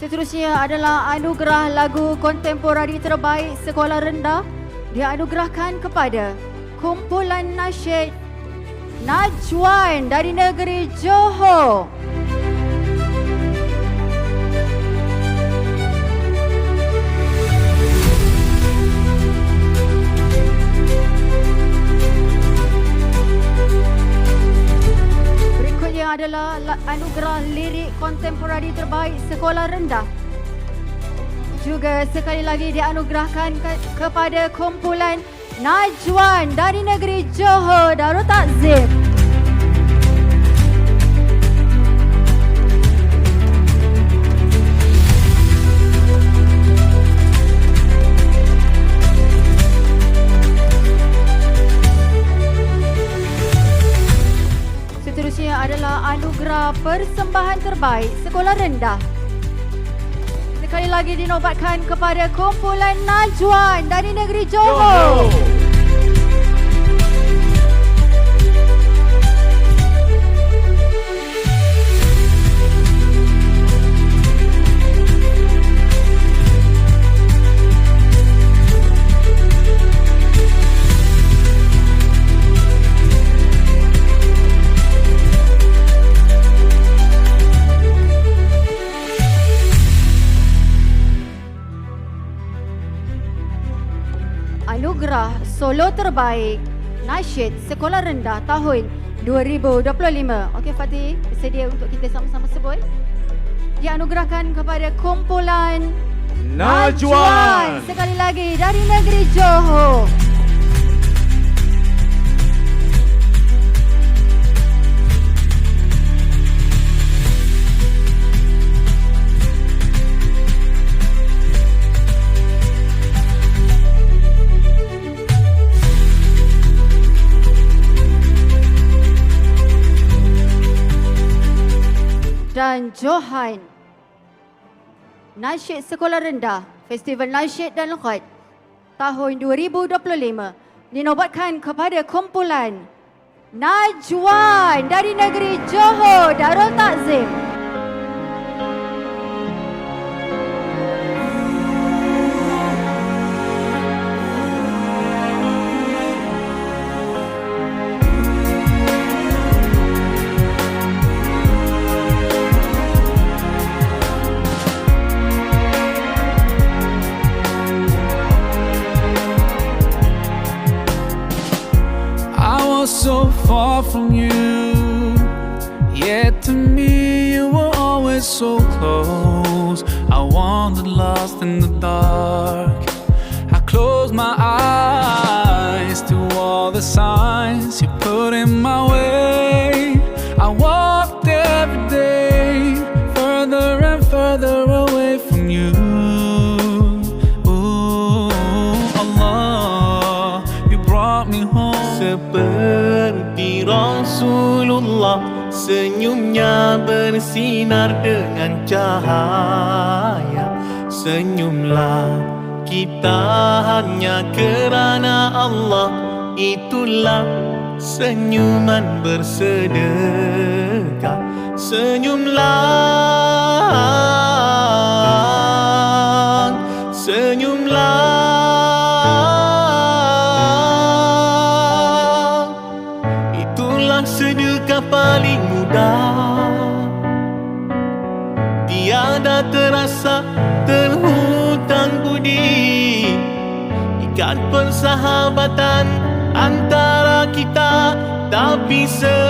Seterusnya adalah anugerah lagu kontemporari terbaik sekolah rendah dianugerahkan kepada kumpulan nasyid Najwan dari negeri Johor. Adalah la- anugerah lirik kontemporari terbaik sekolah rendah. Juga sekali lagi dianugerahkan ke- kepada kumpulan Najwan dari negeri Johor Darul Takzim. Seterusnya adalah anugerah persembahan terbaik sekolah rendah. Sekali lagi dinobatkan kepada kumpulan Najwan dari negeri Johor. Anugerah Solo Terbaik Nasyid Sekolah Rendah tahun 2025. Okey Fatih, bersedia untuk kita sama-sama sebut? Dianugerahkan kepada kumpulan Najwan. Sekali lagi dari negeri Johor. Dan Johan. Nasyid Sekolah Rendah, Festival Nasyid dan Lughat tahun 2025 dinobatkan kepada kumpulan Najwan dari negeri Johor Darul Takzim. From you, yet to me you were always so close. I wandered lost in the dark. Rasulullah Senyumnya bersinar dengan cahaya. Senyumlah kita hanya kerana Allah. Itulah senyuman bersedekah. Senyumlah paling mudah. Tiada terasa terhutang budi. Ikat persahabatan antara kita Tapi se